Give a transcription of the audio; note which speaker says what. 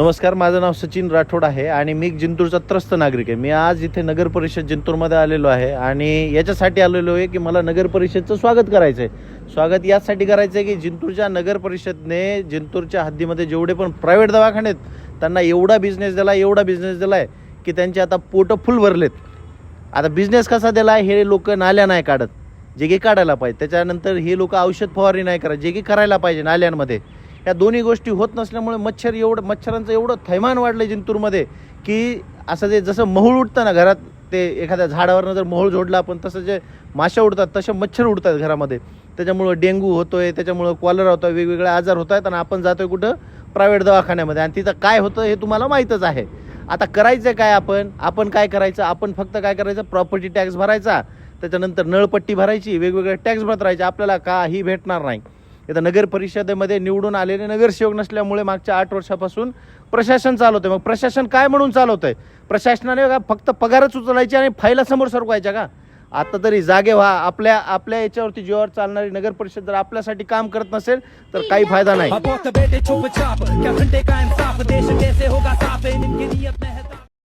Speaker 1: नमस्कार माझं नाव सचिन राठोड आहे आणि मी जिंतूरचा त्रस्त नागरिक आहे. मी आज इथे नगर परिषद जिंतूरमध्ये आलेलो आहे आणि याच्यासाठी आलेलो आहे की मला नगर परिषदचं स्वागत करायचं आहे स्वागत यासाठी करायचं आहे की जिंतूरच्या नगर परिषदने जिंतूरच्या हद्दीमध्ये जेवढे पण प्रायव्हेट दवाखाने आहेत त्यांना एवढा बिझनेस दिला एवढा बिझनेस दिला आहे की त्यांचे आता पोटं फुल भरलेत. आता बिझनेस कसा दिला आहे हे लोक नाल्या नाही काढत. जे की काढायला पाहिजे. त्याच्यानंतर हे लोक औषध फवारणी नाही करत. जे की करायला पाहिजे नाल्यांमध्ये. या दोन्ही गोष्टी होत नसल्यामुळे मच्छर एवढं मच्छरांचं एवढं थैमान वाढलं जिंतूरमध्ये की असं जे जसं महुळ उडतं ना घरात ते एखाद्या झाडावरनं जर मोहोळ जोडला आपण तसं जे माशा उडतात तसे मच्छर उडतात घरामध्ये. त्याच्यामुळं डेंग्यू होतोय त्याच्यामुळं कॉलरा होतोय वेगवेगळे आजार होत आहेत आणि आपण जातोय कुठं? प्रायव्हेट दवाखान्यामध्ये. आणि तिथं काय होतं हे तुम्हाला माहीतच आहे. आता करायचं काय आपण? आपण काय करायचं? आपण फक्त काय करायचं? प्रॉपर्टी टॅक्स भरायचा. त्याच्यानंतर नळपट्टी भरायची वेगवेगळे टॅक्स भरत राहायचे. आपल्याला काही भेटणार नाही. इथं नगर परिषदेमध्ये निवडून आलेले नगरसेवक नसल्यामुळे मागच्या आठ वर्षापासून प्रशासन चालवतंय. मग प्रशासन काय म्हणून चालवतंय? प्रशासनाने का फक्त पगारच उचलायचे आणि फायला समोर सरकवायच्या का? आता तरी जागे व्हा. आपल्या आपल्या याच्यावरती जीवावर चालणारी नगर परिषद जर आपल्यासाठी काम करत नसेल तर काही फायदा नाही.